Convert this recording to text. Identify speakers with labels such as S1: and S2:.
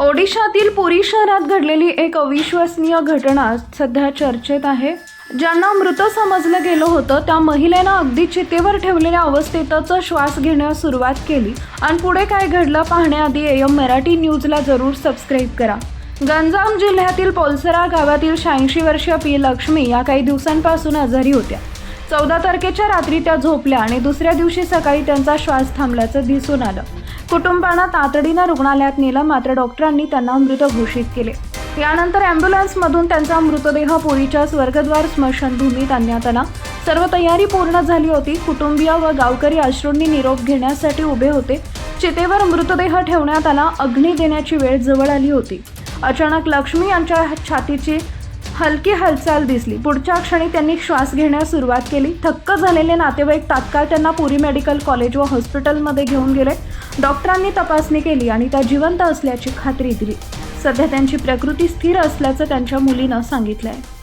S1: ओडिशातील पुरी शहरात घडलेली एक अविश्वसनीय घटना सध्या चर्चेत आहे. ज्यांना मृत समजलं गेलं होतं त्या महिलेनं अगदी चितेवर ठेवलेल्या अवस्थेतच श्वास घेण्यास सुरुवात केली. आणि पुढे काय घडलं पाहण्याआधी एम मराठी न्यूजला जरूर सबस्क्राईब करा. गंजाम जिल्ह्यातील पोलसरा गावातील शहाऐंशी वर्षीय पी लक्ष्मी या काही दिवसांपासून आजारी होत्या. चौदा तारखेच्या रात्री त्या झोपल्या आणि दुसऱ्या दिवशी सकाळी त्यांचा श्वास थांबल्याचं दिसून आलं. कुटुंबानं तातडीनं रुग्णालयात नेलं मात्र डॉक्टरांनी त्यांना मृत घोषित केले. यानंतर ॲम्ब्युलन्समधून त्यांचा मृतदेह पुरीच्या स्वर्गद्वार स्मशानभूमीत आणण्यात आला. सर्व तयारी पूर्ण झाली होती. कुटुंबीय व गावकरी अश्रूंनी निरोप घेण्यासाठी उभे होते. चितेवर मृतदेह ठेवण्यात आला. अग्नी देण्याची वेळ जवळ आली होती. अचानक लक्ष्मी यांच्या छातीची हलकी हालचाल दिसली. पुढच्या क्षणी त्यांनी श्वास घेण्यास सुरुवात केली. थक्क झालेले नातेवाईक तात्काळ त्यांना पुरी मेडिकल कॉलेज व हॉस्पिटलमध्ये घेऊन गेले. डॉक्टरांनी तपासणी केली आणि त्या जिवंत असल्याची खात्री दिली. सध्या त्यांची प्रकृती स्थिर असल्याचं त्यांच्या मुलीनं सांगितलं आहे